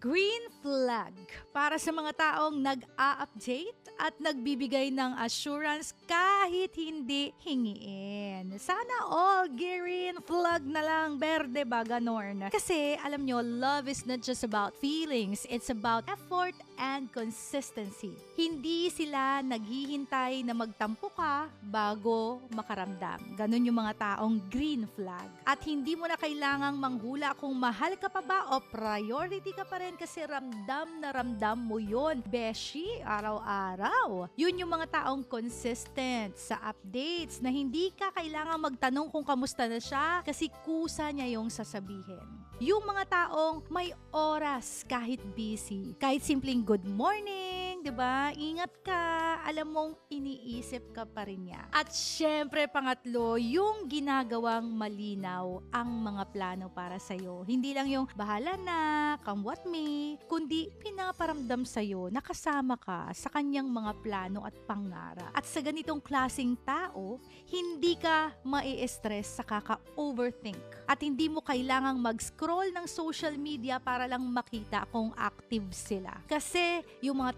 Green flag para sa mga taong nag-a-update at nagbibigay ng assurance kahit hindi hingiin. Sana all green flag na lang, berde ba, ganorn. Kasi alam nyo, love is not just about feelings, it's about effort and consistency. Hindi sila naghihintay na magtampo ka bago makaramdam. Ganon yung mga taong green flag. At hindi mo na kailangang manghula kung mahal ka pa ba o priority ka pa rin kasi ramdam na ramdam mo yon Beshi, araw-araw. Yun yung mga taong consistent sa updates na hindi ka kailangang magtanong kung kamusta na siya kasi kusa niya yung sasabihin. Yung mga taong may oras kahit busy. Kahit simpleng good morning, 'di ba? Ingat ka, alam mong iniisip ka pa rin niya. At syempre pangatlo, yung ginagawang malinaw ang mga plano para sa Hindi lang yung bahala na, come what may, kundi pinaparamdam sa na kasama ka sa kanyang mga plano at pangarap. At sa ganitong klasing tao, hindi ka mai-stress sa kaka-overthink. At hindi mo kailangang mag-scroll ng social media para lang makita kung active sila. Kasi yung mga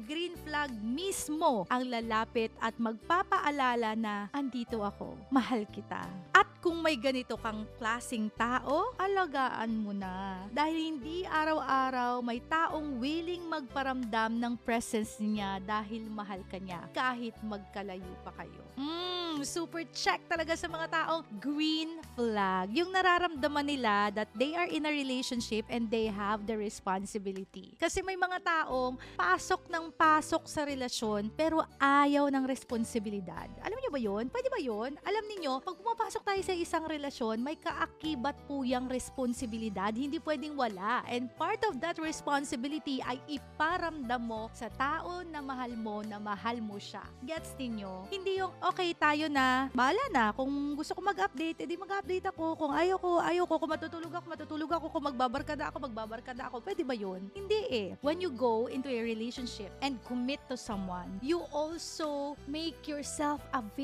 green flag mismo ang lalapit at magpapaalala na andito ako, mahal kita. At kung may ganito kang klasing tao, alagaan mo na. Dahil hindi araw-araw may taong willing magparamdam ng presence niya dahil mahal ka niya kahit magkalayo pa kayo. Mm, super check talaga sa mga taong green flag. Yung nararamdaman nila that they are in a relationship and they have the responsibility. Kasi may mga taong pasok ng pasok sa relasyon pero ayaw ng responsibilidad. Alam niyo ba yon? Pwede ba yon? Alam niyo, pag pumapasok tayo sa isang relasyon, may kaakibat po yung responsibilidad. Hindi pwedeng wala. And part of that responsibility ay iparamdam mo sa tao na mahal mo na mahal mo siya. Gets ninyo? Hindi yung okay tayo na, bahala na. Kung gusto ko mag-update, edi mag-update ako. Kung ayaw ko, ayaw ko. Kung matutulog ako, matutulog ako. Kung magbabarkada ako, magbabarkada ako. Pwede ba yun? Hindi eh. When you go into a relationship and commit to someone, you also make yourself available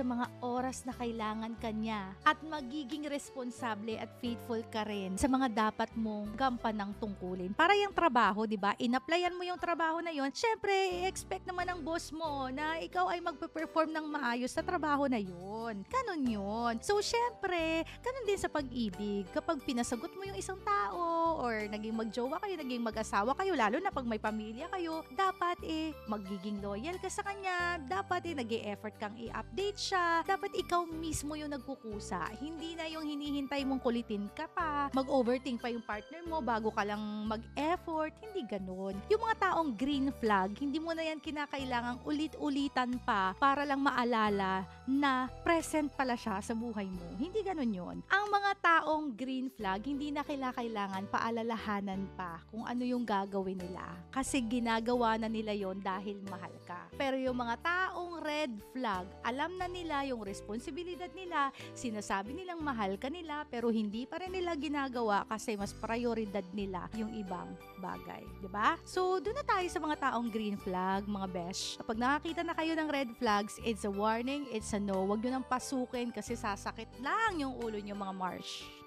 sa mga oras na kailangan kanya at magiging responsable at faithful ka rin sa mga dapat mong gampan ng tungkulin. Para yung trabaho, di ba? Inaplayan mo yung trabaho na yon. Syempre, expect naman ng boss mo na ikaw ay magpe-perform ng maayos sa trabaho na yon. Ganon yun. So, syempre, ganon din sa pag-ibig. Kapag pinasagot mo yung isang tao or naging magjowa kayo, naging mag-asawa kayo, lalo na pag may pamilya kayo, dapat eh, magiging loyal ka sa kanya. Dapat eh, nag effort kang i-update siya. Dapat ikaw mismo yung nagkukusa. Hindi na yung hinihintay mong kulitin ka pa, mag-overthink pa yung partner mo bago ka lang mag-effort. Hindi ganun. Yung mga taong green flag, hindi mo na yan kinakailangang ulit-ulitan pa para lang maalala na present pala siya sa buhay mo. Hindi ganun yon. Ang mga taong green flag, hindi na kailangan paalalahanan pa kung ano yung gagawin nila. Kasi ginagawa na nila yon dahil mahal ka. Pero yung mga taong red flag, alam na nila yung responsibilidad nila, sinasabi nilang mahal ka nila, pero hindi pa rin nila ginagawa kasi mas prioridad nila yung ibang bagay. ba? So, doon na tayo sa mga taong green flag, mga besh. Kapag nakakita na kayo ng red flags, it's a warning, it's a no. Huwag nyo nang pasukin kasi sasakit lang yung ulo nyo mga marsh.